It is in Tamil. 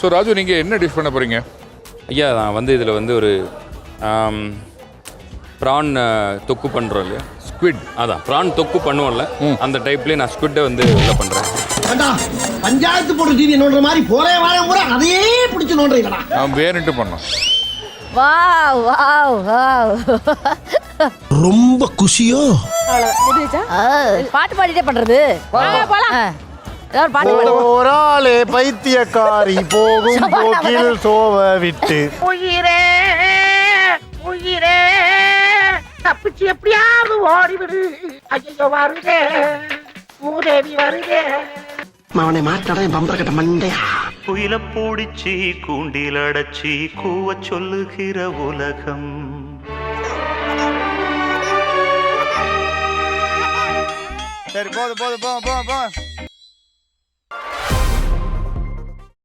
ஸோ ராஜு நீங்கள் என்ன டிஷ் பண்ண போகிறீங்க ஐயா நான் வந்து இதில் வந்து ஒரு ப்ரான் தொக்கு பண்ணுறோம் இல்லையா? ஸ்குவிட் அதான் ப்ரான் தொக்கு பண்ணுவோம்ல? அந்த டைப்லேயே நான் ஸ்குவிட்டை வந்து இதில் பண்ணுறேன் பஞ்சாயத்து போடுற டிவி நோண்டுற மாதிரி போறே வாரம் பூரா அதையே பிடிச்சு நோண்டுறீங்கடா. நான் வேணுன்ட்டு பண்ணோம் வாவ் வாவ் வாவ். ரொம்ப குஷியோ? ஆ, பாட்டு பாடிட்டே பண்றது. போலாம். ஏதாவது ஒரு பாட்டு பாடு. ஓராளே பைத்தியக்காரி போகும் போக்கில் சோவ விட்டு. உயிரே உயிரே தப்பிச்சு எப்படியாவது ஓடிவிடு. ஐயோ வருதே மூதேவி வருதே. அவனை மாட்டாடா என் பம்பர கட்ட மண்டையா? குயில பூடிச்சி கூண்டில் அடைச்சி கூவ சொல்லுகிற உலகம். சரி போதும் போதும் போதும் போதும் போதும்